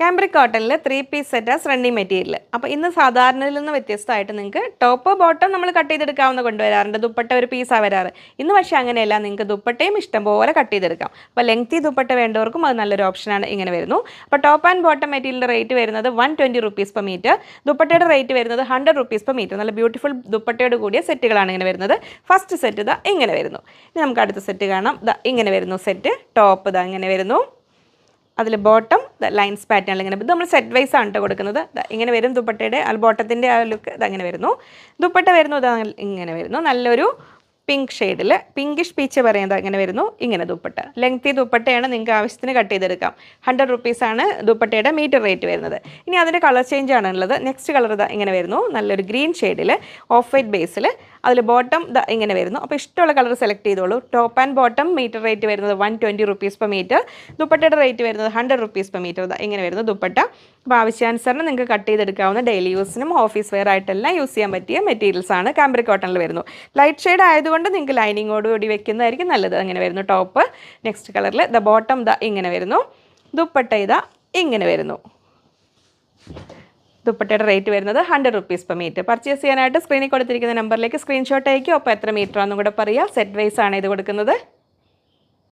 Cambric കോട്ടണിൽ three piece സെറ്റാസ് running material അപ്പോൾ ഇന്ന് സാധാരണയിൽ നിന്ന് വ്യത്യസ്തമായിട്ട് നിങ്ങൾക്ക് ടോപ്പ് ബോട്ടം നമ്മൾ കട്ട് ചെയ്തെടുക്കാവുന്ന കൊണ്ടുവരാറുണ്ട്. ദുപ്പട്ട ഒരു പീസാണ് വരാറ്. ഇന്ന് പക്ഷേ അങ്ങനെയല്ല നിങ്ങൾക്ക് ദുപ്പട്ടയും ഇഷ്ടംപോലെ കട്ട് ചെയ്തെടുക്കാം. അപ്പോൾ ലെങ്തി ദുപ്പട്ട വേണ്ടവർക്കും അത് നല്ലൊരു ഓപ്ഷനാണ് ഇങ്ങനെ വരുന്നു. അപ്പോൾ ടോപ്പ് ആൻഡ് ബോട്ടം മെറ്റീരിയലിന്റെ റേറ്റ് വരുന്നത് one twenty rupees per metre ദുപ്പട്ടയുടെ റേറ്റ് വരുന്നത് ഹൺഡ്രഡ് റുപ്പീസ് പെർ മീറ്റർ നല്ല ബ്യൂട്ടിഫുൾ ദുപ്പട്ടയോട് കൂടിയ സെറ്റുകളാണ് ഇങ്ങനെ വരുന്നത്. ഫസ്റ്റ് സെറ്റ് ഇതാ ഇങ്ങനെ വരുന്നു. ഇനി നമുക്ക് അടുത്ത സെറ്റ് കാണാം. ഇതാ ഇങ്ങനെ വരുന്നു സെറ്റ് ടോപ്പ് ഇതാ ഇങ്ങനെ വരുന്നു. അതിൽ ബോട്ടം ലൈൻസ് പാറ്റേൺ ഇങ്ങനെ ഇത് നമ്മൾ സെറ്റ് വൈസ് ആണ് കേട്ടോ കൊടുക്കുന്നത്. ഇങ്ങനെ വരും ദുപ്പട്ടയുടെ ആ ബോട്ടത്തിന്റെ ആ ലുക്ക് ഇതങ്ങനെ വരുന്നു. ദുപ്പട്ട വരുന്നു ഇത് ഇങ്ങനെ വരുന്നു. നല്ലൊരു പിങ്ക് ഷെയ്ഡിൽ പിങ്കിഷ് പീച്ച് പറയുന്നത് അങ്ങനെ വരുന്നു. ഇങ്ങനെ ദുപ്പട്ട. ലെങ്തി ദുപ്പട്ടയാണ് നിങ്ങൾക്ക് ആവശ്യത്തിന് കട്ട് ചെയ്തെടുക്കാം. ഹൺഡ്രഡ് റുപ്പീസാണ് ദുപ്പട്ടയുടെ മീറ്റർ റേറ്റ് വരുന്നത്. ഇനി അതിന്റെ കളർ ചേഞ്ച് ആണ് ഉള്ളത് നെക്സ്റ്റ് കളർ ഇതാ ഇങ്ങനെ വരുന്നു. നല്ലൊരു ഗ്രീൻ ഷെയ്ഡിൽ ഓഫ് വൈറ്റ് ബേസിൽ അതിൽ ബോട്ടം ഇങ്ങനെ വരുന്നു. അപ്പോൾ ഇഷ്ടമുള്ള കളർ സെലക്ട് ചെയ്തോളൂ. Top and bottom metre rate വരുന്നത് one twenty rupees per metre ദുപ്പട്ടയുടെ റേറ്റ് വരുന്നത് ഹൺഡ്രഡ് റുപ്പീസ് പെർ മീറ്റർ ഇങ്ങനെ വരുന്നു ദുപ്പട്ട. അപ്പോൾ ആവശ്യാനുസരണം നിങ്ങൾക്ക് കട്ട് ചെയ്തെടുക്കാവുന്ന ഡെയിലി യൂസിനും ഓഫീസ് വെയർ ആയിട്ടെല്ലാം യൂസ് ചെയ്യാൻ പറ്റിയ മെറ്റീരിയൽസ് ആണ് കാംബ്രിക് കോട്ടണിൽ വരുന്നു. ലൈറ്റ് ഷെയ്ഡ് ആയതുകൊണ്ട് നിങ്ങൾക്ക് ലൈനിങ്ങോട് കൂടി വെക്കുന്നതായിരിക്കും നല്ലത്. അങ്ങനെ വരുന്നു ടോപ്പ് നെക്സ്റ്റ് കളറിൽ ദ ബോട്ടം ദ ഇങ്ങനെ വരുന്നു. ദുപ്പട്ട ഇതാ ഇങ്ങനെ വരുന്നു. ദുപ്പട്ടയുടെ റേറ്റ് വരുന്നത് hundred rupees per metre purchase ചെയ്യാനായിട്ട് സ്ക്രീനിൽ കൊടുത്തിരിക്കുന്ന നമ്പറിലേക്ക് സ്ക്രീൻഷോട്ട് അയക്കുക അപ്പോൾ എത്ര മീറ്റർ ആണെന്നും കൂടെ പറയുക സെറ്റ് വൈസ് ആണ് ഇത് കൊടുക്കുന്നത്.